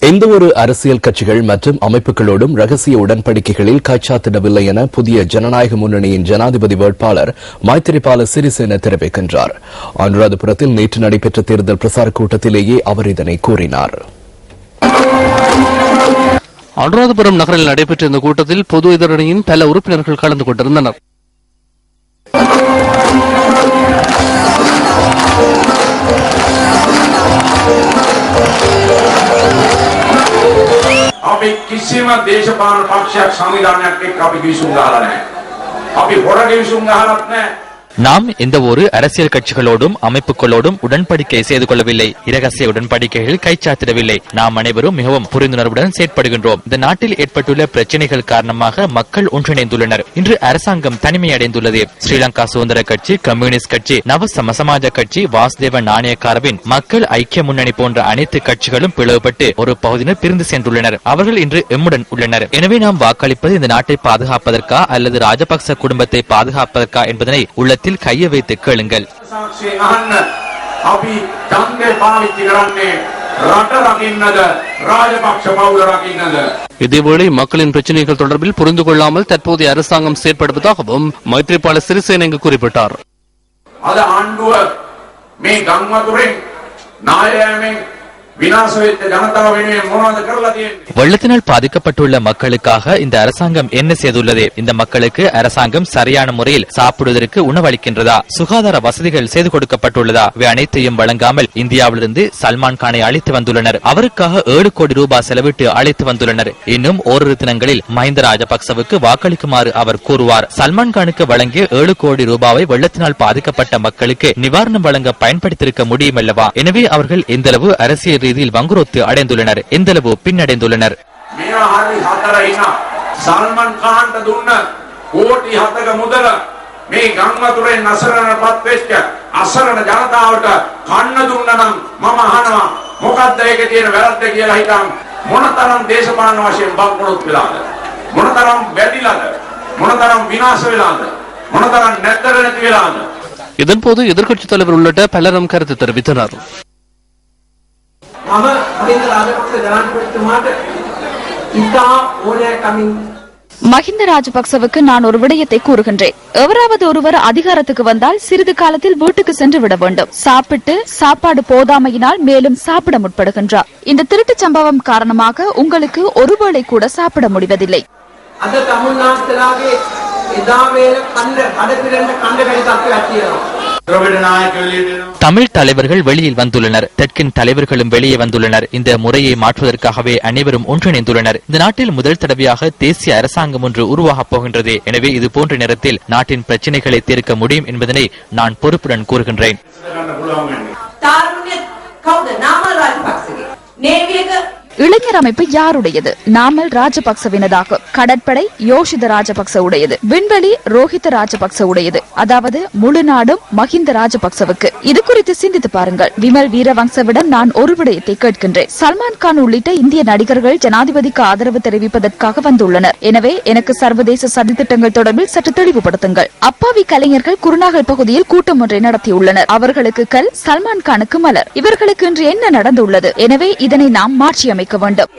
எந்த ஒரு அரசியல் கட்சிகள் மற்றும் அமைப்புகளோடும் ரகசிய உடன்படிக்கைகளில் கைச்சாத்திடவில்லை என புதிய ஜனநாயக முன்னணியின் ஜனாதிபதி வேட்பாளர் மைத்திரிபால சிறிசேன தெரிவிக்கின்றார். அனுராதபுரத்தில் நேற்று நடைபெற்ற தேர்தல் பிரசார கூட்டத்திலேயே அவர் இதனை கூறினார். அனுராதபுரம் நகரில் நடைபெற்ற இந்த கூட்டத்தில் பொது எதிரணியின் பல உறுப்பினர்கள் கலந்து கொண்டிருந்தனர். ಈ ಕಿಸ್ಸಿಮ ದೇಶಪಾಲ ಪಕ್ಷ ಸಂವಿಧಾನಕ್ಕೆ ಕಪಿಗಿಸುವ ಅಪ್ಪಿ ಹೊರಗಿಸುವ நாம் எந்த ஒரு அரசியல் கட்சிகளோடும் அமைப்புகளோடும் உடன்படிக்கை செய்து கொள்ளவில்லை. இரகசிய உடன்படிக்கைகள் கைச்சாத்திடவில்லை. நாம் அனைவரும் மிகவும் புரிந்துணர்வுடன் செயற்படுகின்றோம். இந்த நாட்டில் ஏற்பட்டுள்ள பிரச்சனைகள் காரணமாக மக்கள் ஒன்றிணைந்துள்ளனர். இன்று அரசாங்கம் தனிமை அடைந்துள்ளது ஸ்ரீலங்கா சுதந்திர கட்சி கம்யூனிஸ்ட் கட்சி நவ சமசமாஜ கட்சி வாசுதேவ நாணயக்காரவின் மக்கள் ஐக்கிய முன்னணி போன்ற அனைத்து கட்சிகளும் பிளவுபட்டு ஒரு பகுதியினர் பிரிந்து சென்றுள்ளனர். அவர்கள் இன்று எம்முடன் உள்ளனர். எனவே நாம் வாக்களிப்பது இந்த நாட்டை பாதுகாப்பதற்கா அல்லது ராஜபக்ச குடும்பத்தை பாதுகாப்பதற்கா என்பதனை உள்ள கன்னத்தில் கைய வைத்து கேளுங்கள். இதேவேளை மக்களின் பிரச்சனைகள் தொடர்பில் புரிந்து கொள்ளாமல் தற்போதைய அரசாங்கம் செயற்படுவதாகவும் மைத்ரிபால சிறிசேன இங்கு குறிப்பிட்டார். வெள்ளத்தினால் பாதிக்கப்பட்டுள்ள மக்களுக்காக இந்த அரசாங்கம் என்ன செய்துள்ளது? இந்த மக்களுக்கு அரசாங்கம் சரியான முறையில் சாப்பிடுவதற்கு உணவளிக்கின்றதா? சுகாதார வசதிகள் செய்து கொடுக்கப்பட்டுள்ளதா? இவை அனைத்தையும் வழங்காமல் இந்தியாவிலிருந்து சல்மான் கானை அழைத்து வந்துள்ளனர். அவருக்காக ஏழு கோடி ரூபாய் செலவிட்டு அழைத்து வந்துள்ளனர். இன்னும் ஓரிரு தினங்களில் மஹிந்த ராஜபக்சவுக்கு வாக்களிக்குமாறு அவர் கூறுவார். சல்மான் கானுக்கு வழங்கிய ஏழு கோடி ரூபாவை வெள்ளத்தினால் பாதிக்கப்பட்ட மக்களுக்கு நிவாரணம் வழங்க பயன்படுத்தியிருக்க முடியுமல்லவா? எனவே அவர்கள் இந்தளவு அரசியல் ரீதியில் வங்குரோத்து அடைந்துள்ளனர் எந்தளவு பின்னடைந்துள்ளனர் මේවා හරි හතර ඉන්න සල්මන් කාන්ට දුන්න කෝටි හතක මුදල මේ ගම්වතුරෙන් අසරණපත් වෙච්ච අසරණ ජනතාවට කන්න දුන්න නම් මම අහනවා මොකක්ද ඒකේ තියෙන වැරද්ද කියලා හිතන් මොනතරම් දේශපාලන වශයෙන් බංකොලොත් වෙලාද මොනතරම් වැදිලාද මොනතරම් විනාශ වෙලාද මොනතරම් නැතර නැති වෙලාද இதன்போது எதிர்க்கட்சித் தலைவர் உள்ளிட்ட பலரும் கருத்து தெரிவித்தனர் මම මහින්ද රාජපක්ෂ ජනාධිපතිතුමාට ඉතා ඕනෑකමින් மஹிந்த ராஜபக்சவுக்கு நான் ஒரு விடயத்தை கூறுகின்றேன் எவராவது ஒருவர் அதிகாரத்துக்கு வந்தால் சிறிது காலத்தில் வீட்டுக்கு சென்று விட வேண்டும் சாப்பிட்டு சாப்பாடு போதாமையினால் மேலும் சாப்பிட முற்படுகின்றார் இந்த திருட்டுச் சம்பவம் காரணமாக உங்களுக்கு ஒருவேளை கூட சாப்பிட முடிவதில்லை අද තමුන්නාස්තලාගේ එදා වේල කණ්ඩ කඩ පිරෙන්න தமிழ் தலைவர்கள் வெளியில் வந்துள்ளனர். தெற்கின் தலைவர்களும் வெளியே வந்துள்ளனர். இந்த முறையை மாற்றுவதற்காகவே அனைவரும் ஒன்றிணைந்துள்ளனர். இந்த நாட்டில் முதல் தடவையாக தேசிய அரசாங்கம் ஒன்று உருவாகப் போகின்றது. எனவே இது போன்ற நேரத்தில் நாட்டின் பிரச்சனைகளை தீர்க்க முடியும் என்பதனை நான் பொறுப்புடன் கூறுகின்றேன். இளைஞர் அமைப்பு யாருடையது? நாமல் ராஜபக்சவினதாகும் கடற்படை யோஷித ராஜபக்ச உடையது விண்வெளி ரோஹித ராஜபக்ச உடையது அதாவது முழு நாடும் மஹிந்த ராஜபக்சவுக்கு. இது குறித்து சிந்தித்து பாருங்கள். விமல் வீரவங்சவிடம் நான் ஒரு விடயத்தை கேட்கின்றேன். சல்மான் கான் உள்ளிட்ட இந்திய நடிகர்கள் ஜனாதிபதிக்கு ஆதரவு தெரிவிப்பதற்காக வந்துள்ளனர். எனவே எனக்கு சர்வதேச சதித்திட்டங்கள் தொடர்பில் சற்று தெளிவுபடுத்துங்கள். அப்பாவி கலைஞர்கள் குருநாகல் பகுதியில் கூட்டம் ஒன்றை நடத்தியுள்ளனர். அவர்களுக்கு கல் சல்மான் கானுக்கு மலர். இவர்களுக்கு இன்று என்ன நடந்துள்ளது? எனவே இதனை நாம் மாற்றியமை மாற்றியமைக்க வேண்டும்